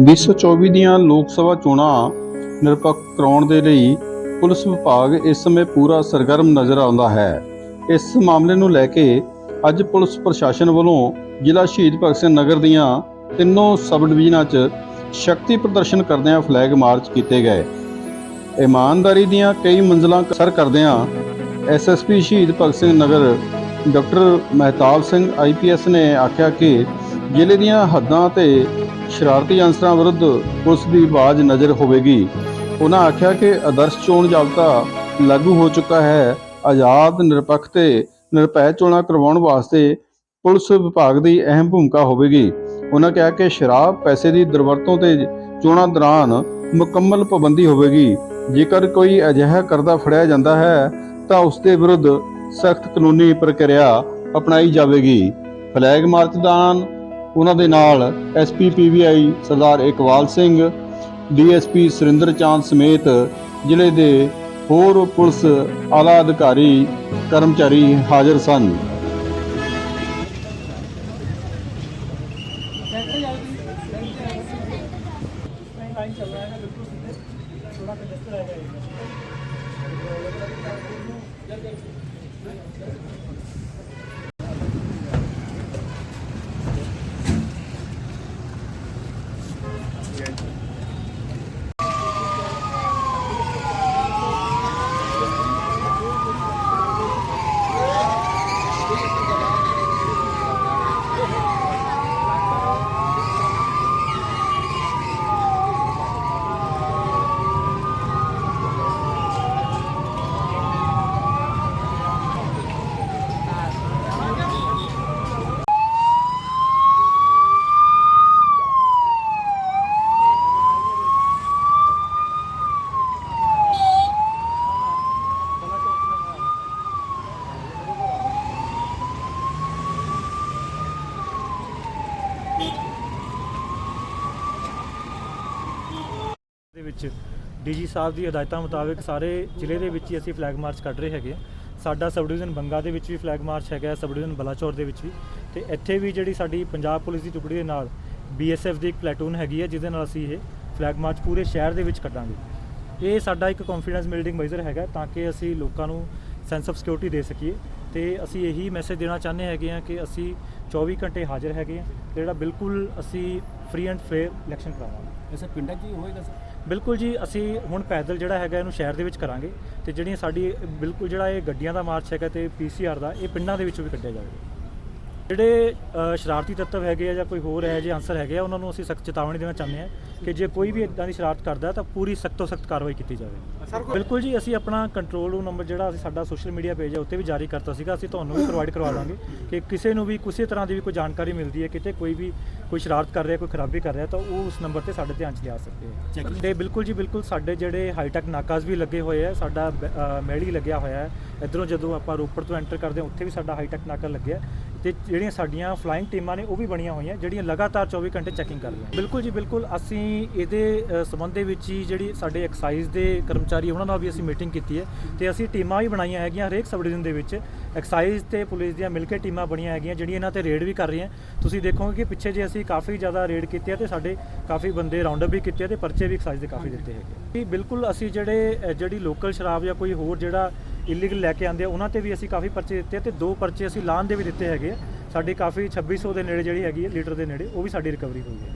2024 ਦੀਆਂ ਲੋਕ ਸਭਾ ਚੋਣਾਂ ਨਿਰਪੱਖ ਕਰਾਉਣ ਦੇ ਲਈ ਪੁਲਿਸ ਵਿਭਾਗ ਇਸ ਸਮੇਂ ਪੂਰਾ ਸਰਗਰਮ ਨਜ਼ਰ ਆਉਂਦਾ ਹੈ। ਇਸ ਮਾਮਲੇ ਨੂੰ ਲੈ ਕੇ ਅੱਜ ਪੁਲਿਸ ਪ੍ਰਸ਼ਾਸਨ ਵੱਲੋਂ ਜ਼ਿਲ੍ਹਾ ਸ਼ਹੀਦ ਭਗਤ ਸਿੰਘ ਨਗਰ ਦੀਆਂ ਤਿੰਨੋਂ ਸਬ ਡਿਵੀਜ਼ਨਾਂ 'ਚ ਸ਼ਕਤੀ ਪ੍ਰਦਰਸ਼ਨ ਕਰਦਿਆਂ ਫਲੈਗ ਮਾਰਚ ਕੀਤੇ ਗਏ। ਇਮਾਨਦਾਰੀ ਦੀਆਂ ਕਈ ਮੰਜ਼ਲਾਂ ਸਰ ਕਰਦਿਆਂ SSP Shaheed Bhagat Singh Nagar doctor Mehtab Singh IPS ਨੇ ਆਖਿਆ ਕਿ ਜ਼ਿਲ੍ਹੇ ਦੀਆਂ ਹੱਦਾਂ ਤੇ ਸ਼ਰਾਰਤੀ ਅਨਸਰਾਂ ਵਿਰੁੱਧ ਪੁਲਿਸ ਦੀ ਆਵਾਜ਼ ਨਜ਼ਰ ਹੋਵੇਗੀ। ਉਹਨਾਂ ਆਖਿਆ ਕਿ ਆਦਰਸ਼ ਚੋਣ ਜ਼ਾਬਤਾ ਲਾਗੂ ਹੋ ਚੁੱਕਾ ਹੈ। ਆਜ਼ਾਦ, ਨਿਰਪੱਖ ਤੇ ਨਿਰਭੈ ਚੋਣਾਂ ਕਰਵਾਉਣ ਵਾਸਤੇ ਪੁਲਿਸ ਵਿਭਾਗ ਦੀ ਅਹਿਮ ਭੂਮਿਕਾ ਹੋਵੇਗੀ। ਉਹਨਾਂ ਕਿਹਾ ਕਿ ਸ਼ਰਾਬ ਪੈਸੇ ਦੀ ਦੁਰਵਰਤੋਂ ਤੇ ਚੋਣਾਂ ਦੌਰਾਨ ਮੁਕੰਮਲ ਪਾਬੰਦੀ ਹੋਵੇਗੀ। ਜੇਕਰ ਕੋਈ ਅਜਿਹਾ ਕਰਦਾ ਫੜਿਆ ਜਾਂਦਾ ਹੈ, ਤਾਂ ਉਸ ਦੇ ਵਿਰੁੱਧ ਸਖਤ ਕਾਨੂੰਨੀ ਪ੍ਰਕਿਰਿਆ ਅਪਣਾਈ ਜਾਵੇਗੀ। ਫਲੈਗ ਮਾਰਚ ਦੌਰਾਨ ਉਹਨਾਂ ਦੇ ਨਾਲ SP PBI Sardar Iqbal Singh DSP Surinder Chand ਸਮੇਤ ਜ਼ਿਲ੍ਹੇ ਦੇ ਹੋਰ ਪੁਲਿਸ ਆਲਾ ਅਧਿਕਾਰੀ, ਕਰਮਚਾਰੀ ਹਾਜ਼ਰ ਸਨ। ਦੇ ਵਿੱਚ ਡੀਜੀ ਸਾਹਿਬ ਦੀ ਹਦਾਇਤਾਂ ਮੁਤਾਬਕ ਸਾਰੇ ਜ਼ਿਲ੍ਹੇ ਦੇ ਵਿੱਚ ਹੀ ਅਸੀਂ ਫਲੈਗ ਮਾਰਚ ਕੱਢ ਰਹੇ ਹੈਗੇ। ਹਾਂ। ਸਾਡਾ ਸਬ ਡਿਵੀਜ਼ਨ ਬੰਗਾ ਦੇ ਵਿੱਚ ਵੀ ਫਲੈਗ ਮਾਰਚ ਹੈਗਾ ਸਬ ਡਿਵੀਜ਼ਨ ਬਲਾਚੌਰ ਦੇ ਵਿੱਚ ਵੀ। ਤੇ ਇੱਥੇ ਵੀ ਜਿਹੜੀ ਸਾਡੀ ਪੰਜਾਬ ਪੁਲਿਸ ਦੀ ਟੁਕੜੀ ਦੇ ਨਾਲ ਬੀਐਸਐਫ ਦੀ ਇੱਕ ਪਲੈਟੂਨ ਹੈਗੀ ਹੈ, ਜਿਹਦੇ ਨਾਲ ਅਸੀਂ ਇਹ ਫਲੈਗ ਮਾਰਚ ਪੂਰੇ ਸ਼ਹਿਰ ਦੇ ਵਿੱਚ ਕੱਢਾਂਗੇ। ਇਹ ਸਾਡਾ ਇੱਕ ਕੌਨਫੀਡੈਂਸ ਬਿਲਡਿੰਗ ਮੈਜਰ ਹੈਗਾ ਤਾਂ ਕਿ ਅਸੀਂ ਲੋਕਾਂ ਨੂੰ ਸੈਂਸ ਆਫ ਸਿਕਿਉਰਿਟੀ ਦੇ ਸਕੀਏ। ਤੇ ਅਸੀਂ ਇਹੀ ਮੈਸੇਜ ਦੇਣਾ ਚਾਹੁੰਦੇ ਹੈਗੇ ਹਾਂ ਕਿ ਅਸੀਂ 24 ਘੰਟੇ ਹਾਜ਼ਰ ਹੈਗੇ ਹਾਂ, ਤੇ ਜਿਹੜਾ ਬਿਲਕੁਲ ਅਸੀਂ ਫ੍ਰੀ ਐਂਡ ਫੇਅਰ ਇਲੈਕਸ਼ਨ ਕਰਾਵਾਂਗੇ। ਐਸਾ ਪਿੰਡਾਂ 'ਚ ਹੋਏਗਾ ਸਰ? ਬਿਲਕੁਲ ਜੀ, ਅਸੀਂ ਹੁਣ ਪੈਦਲ ਜਿਹੜਾ ਹੈਗਾ ਇਹਨੂੰ ਸ਼ਹਿਰ ਦੇ ਵਿੱਚ ਕਰਾਂਗੇ ਤੇ ਜਿਹੜੀਆਂ ਸਾਡੀ ਬਿਲਕੁਲ ਜਿਹੜਾ ਇਹ ਗੱਡੀਆਂ ਦਾ ਮਾਰਚ ਹੈਗਾ ਤੇ ਪੀਸੀਆਰ ਦਾ, ਇਹ ਪਿੰਡਾਂ ਦੇ ਵਿੱਚੋਂ ਵੀ ਕੱਢਿਆ ਜਾਵੇਗਾ। ਜਿਹੜੇ ਸ਼ਰਾਰਤੀ ਤੱਤਵ ਹੈਗੇ ਆ ਜਾਂ ਕੋਈ ਹੋਰ ਹੈ ਜੇ ਆਨਸਰ ਹੈਗੇ ਆ ਉਹਨਾਂ ਨੂੰ ਅਸੀਂ ਸਖਤ ਚੇਤਾਵਨੀ ਦੇਣਾ ਚਾਹੁੰਦੇ ਹਾਂ ਕਿ ਜੇ ਕੋਈ ਵੀ ਇਦਾਂ ਦੀ ਸ਼ਰਾਰਤ ਕਰਦਾ ਹੈ ਤਾਂ ਪੂਰੀ ਸਖਤ ਸਖਤ ਕਾਰਵਾਈ ਕੀਤੀ ਜਾਵੇ। ਬਿਲਕੁਲ ਜੀ ਅਸੀਂ ਆਪਣਾ ਕੰਟਰੋਲ ਰੂਮ ਨੰਬਰ ਜਿਹੜਾ ਅਸੀਂ ਸਾਡਾ ਸੋਸ਼ਲ ਮੀਡੀਆ ਪੇਜ ਹੈ ਉੱਤੇ ਵੀ ਜਾਰੀ ਕਰਤਾ ਸੀਗਾ ਅਸੀਂ ਤੁਹਾਨੂੰ ਵੀ ਪ੍ਰੋਵਾਈਡ ਕਰਵਾ ਦਾਂਗੇ ਕਿ ਕਿਸੇ ਨੂੰ ਵੀ ਕਿਸੇ ਤਰ੍ਹਾਂ ਦੀ ਵੀ ਕੋਈ ਜਾਣਕਾਰੀ ਮਿਲਦੀ ਹੈ ਕਿਤੇ ਕੋਈ ਵੀ ਕੋਈ ਸ਼ਰਾਰਤ ਕਰ ਰਿਹਾ ਕੋਈ ਖਰਾਬੀ ਕਰ ਰਿਹਾ ਤਾਂ ਉਹ ਉਸ ਨੰਬਰ ਤੇ ਸਾਡੇ ਧਿਆਨ 'ਚ ਲਿਆ ਸਕਦੇ ਆ। Checking- ਤੇ ਬਿਲਕੁਲ ਜੀ ਬਿਲਕੁਲ ਸਾਡੇ ਜਿਹੜੇ ਹਾਈਟੈਕ ਨਾਕਾਜ਼ ਵੀ ਲੱਗੇ ਹੋਏ ਆ ਸਾਡਾ ਮੈਲੀ ਲੱਗਿਆ ਹੋਇਆ ਹੈ। ਇਧਰੋਂ ਜਦੋਂ ਆਪਾਂ ਰੋਪੜ ਤੋਂ ਐਂਟਰ ਕਰਦੇ ਹਾਂ ਉੱਥੇ ਵੀ ਸਾਡਾ ਹਾਈਟੈਕ ਨਾਕਾ ਲੱਗਿਆ ਹੈ। ਤੇ ਜਿਹੜੀਆਂ ਸਾਡੀਆਂ ਫਲਾਈਂਗ ਟੀਮਾਂ ਨੇ ਉਹ ਵੀ ਬਣੀਆਂ ਹੋਈਆਂ ਜਿਹੜੀਆਂ ਲਗਾਤਾਰ 24 ਘੰਟੇ ਚੈਕਿੰਗ ਕਰ ਰਹੀਆਂ ਬਿਲਕੁਲ ਜੀ ਬਿਲਕੁਲ ਅਸੀਂ ਇਹਦੇ ਅ, ਸੰਬੰਧ ਦੇ ਵਿੱਚ ਹੀ ਜਿਹੜੀ ਸਾਡੇ ਐਕਸਾਈਜ਼ ਦੇ ਕਰਮਚਾਰੀ ਉਹਨਾਂ ਨਾਲ ਵੀ ਅਸੀਂ ਮੀਟਿੰਗ ਕੀਤੀ ਹੈ ਤੇ ਅਸੀਂ ਟੀਮਾਂ ਵੀ ਬਣਾਈਆਂ ਹੈਗੀਆਂ ਹਰੇਕ ਸਬ ਡਿਵੀਜ਼ਨ ਦੇ ਵਿੱਚ। ਐਕਸਾਈਜ਼ ਤੇ ਪੁਲਿਸ ਦੀਆਂ ਮਿਲ ਕੇ ਟੀਮਾਂ ਬਣੀਆਂ ਹੈਗੀਆਂ ਜਿਹੜੀਆਂ ਇਹਨਾਂ ਤੇ ਰੇਡ ਵੀ ਕਰ ਰਹੀਆਂ। ਤੁਸੀਂ ਦੇਖੋਗੇ ਕਿ ਪਿੱਛੇ ਜੇ ਅਸੀਂ ਕਾਫੀ ਜ਼ਿਆਦਾ ਰੇਡ ਕੀਤੇ ਹੈ ਤੇ ਸਾਡੇ ਕਾਫੀ ਬੰਦੇ ਰਾਉਂਡ ਅਪ ਵੀ ਕੀਤੇ ਆ ਤੇ ਪਰਚੇ ਵੀ ਐਕਸਾਈਜ਼ ਦੇ ਕਾਫੀ ਦਿੱਤੇ ਹੈਗੇ ਜੀ ਬਿਲਕੁਲ ਅਸੀਂ ਜਿਹੜੇ ਜਿਹੜੀ ਲੋਕਲ ਸ਼ਰਾਬ ਜਾਂ ਕੋਈ ਹੋਰ ਜਿਹੜਾ ਇਲੀਗਲ ਲੈ ਕੇ ਆਉਂਦੇ ਆ, ਉਹਨਾਂ ਤੇ ਵੀ ਅਸੀਂ ਕਾਫੀ ਪਰਚੇ ਦਿੱਤੇ ਆ ਤੇ ਦੋ ਪਰਚੇ ਅਸੀਂ ਲਾਣ ਦੇ ਵੀ ਦਿੱਤੇ ਹੈਗੇ ਆ। ਸਾਡੀ ਕਾਫੀ 2600 ਦੇ ਨੇੜੇ ਜਿਹੜੀ ਹੈਗੀ ਹੈ ਲੀਟਰ ਦੇ ਨੇੜੇ, ਉਹ ਵੀ ਸਾਡੀ ਰਿਕਵਰੀ ਹੋਈ ਹੈ।